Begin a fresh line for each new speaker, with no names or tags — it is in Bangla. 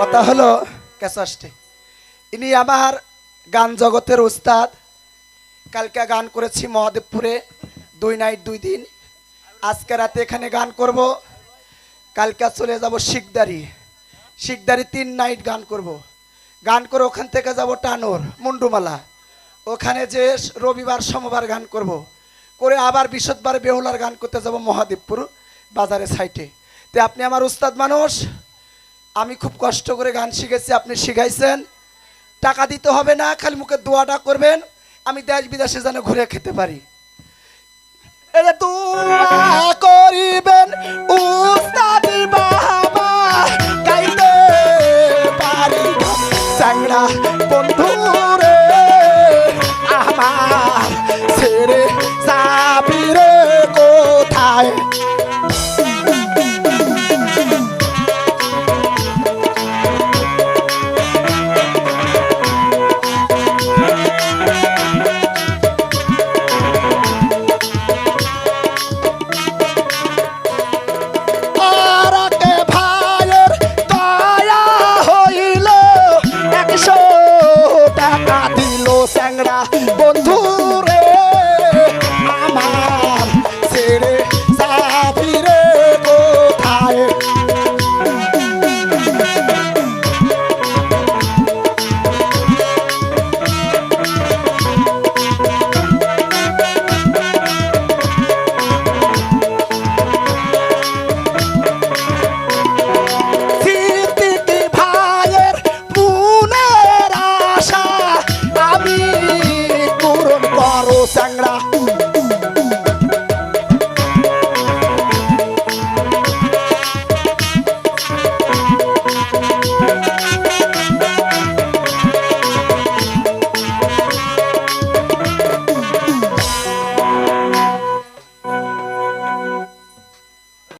কথা হলো ক্যাসাসটে ইনি আমার গান জগতের উস্তাদ। কালকে গান করেছি মহাদেবপুরে, দুই নাইট, দুই দিন। আজকে রাতে এখানে গান করব। কালকে চলে যাব শিকদারি। শিকদারি তিন নাইট গান করব। গান করে ওখান থেকে যাব টানোর, মুন্ডুমালা। ওখানে যে রবিবার, সোমবার গান করব। করে আবার বৃহস্পতিবার বেহুলার গান করতে যাব মহাদেবপুর বাজারের সাইটে তে আপনি আমার উস্তাদ মানুষ। আমি খুব কষ্ট করে গান শিখেছি, আপনি শিখাইছেন। টাকা দিতে হবে না, খালি মুখে দোয়াটা করবেন, আমি দেশ বিদেশে যেন ঘুরে খেতে পারি। করিবেন কোথায়? স্যাংরা sangra.